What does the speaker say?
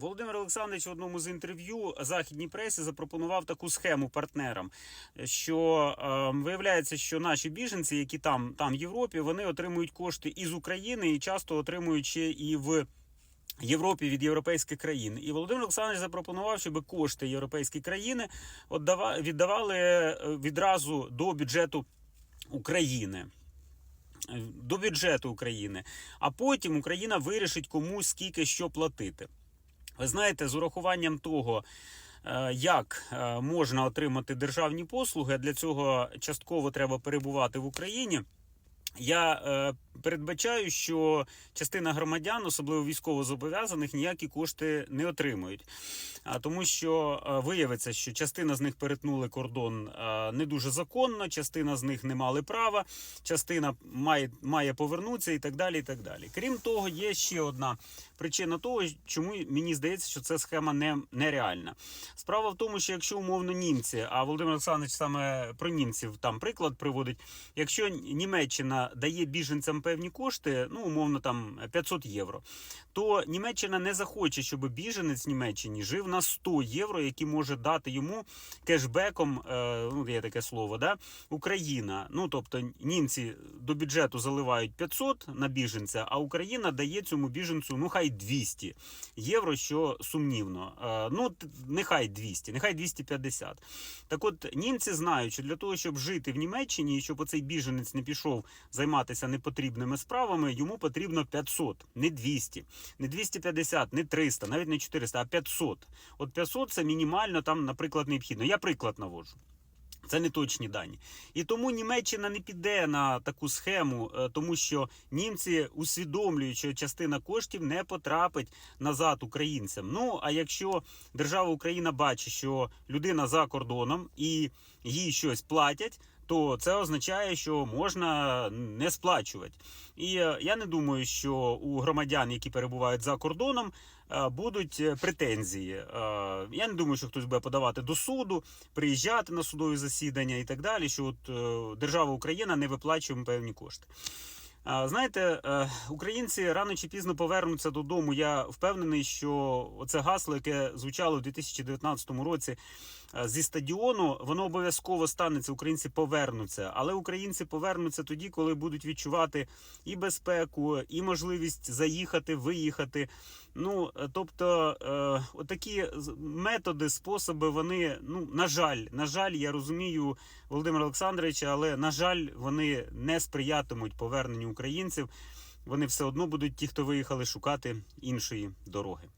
Володимир Олександрович в одному з інтерв'ю західній пресі запропонував таку схему партнерам, що е, виявляється, що наші біженці, які там, там в Європі, вони отримують кошти із України і часто отримують ще і в. Європі від європейських країн, і Володимир Олександрович запропонував, щоб кошти європейські країни віддава- віддавали е, відразу до бюджету України. Е, До бюджету України, а потім Україна вирішить комусь скільки що платити. Ви знаєте, з урахуванням того, е, як е, можна отримати державні послуги, для цього частково треба перебувати в Україні. Я е, передбачаю, що частина громадян, особливо військовозобов'язаних, ніякі кошти не отримують. А тому, що е, виявиться, що частина з них перетнули кордон е, не дуже законно, частина з них не мали права, частина має, має повернутися і так далі. і так далі. Крім того, є ще одна причина того, чому мені здається, що ця схема не, нереальна. Справа в тому, що якщо умовно німці, а Володимир Олександрович саме про німців там приклад приводить, якщо Німеччина дає біженцям певні кошти, ну умовно там 500 євро, то Німеччина не захоче, щоб біженець Німеччині жив на 100 євро, які може дати йому кешбеком, е, ну є таке слово, да, Україна. Ну тобто німці до бюджету заливають 500 на біженця, а Україна дає цьому біженцю, ну хай 200 євро, що сумнівно. Е, ну нехай 200, нехай 250. Так от німці знають, що для того, щоб жити в Німеччині і щоб оцей біженець не пішов займатися непотрібними справами, йому потрібно 500, не 200, не 250, не 300, навіть не 400, а 500. От 500 це мінімально там, наприклад, необхідно. Я приклад наводжу. Це не точні дані. І тому Німеччина не піде на таку схему, е, тому що німці усвідомлюють, що частина коштів не потрапить назад українцям. Ну а якщо держава Україна бачить, що людина за кордоном і їй щось платять. То це означає, що можна не сплачувати. І е, я не думаю, що у громадян, які перебувають за кордоном, е, будуть е, претензії. Я не думаю, що хтось буде подавати до суду, приїжджати на судові засідання і так далі. Що от держава Україна не виплачує певні кошти. Знаєте, е, українці рано чи пізно повернуться додому. Я впевнений, що оце гасло, яке звучало в 2019 році е, зі стадіону, воно обов'язково станеться. Українці повернуться, але українці повернуться тоді, коли будуть відчувати і безпеку, і можливість заїхати, виїхати. Ну е, тобто, отакі методи, способи, вони ну на жаль, на жаль, я розумію Володимира Олександровича, але на жаль, вони не сприятимуть поверненню українців. Вони все одно будуть ті, хто виїхали шукати іншої дороги.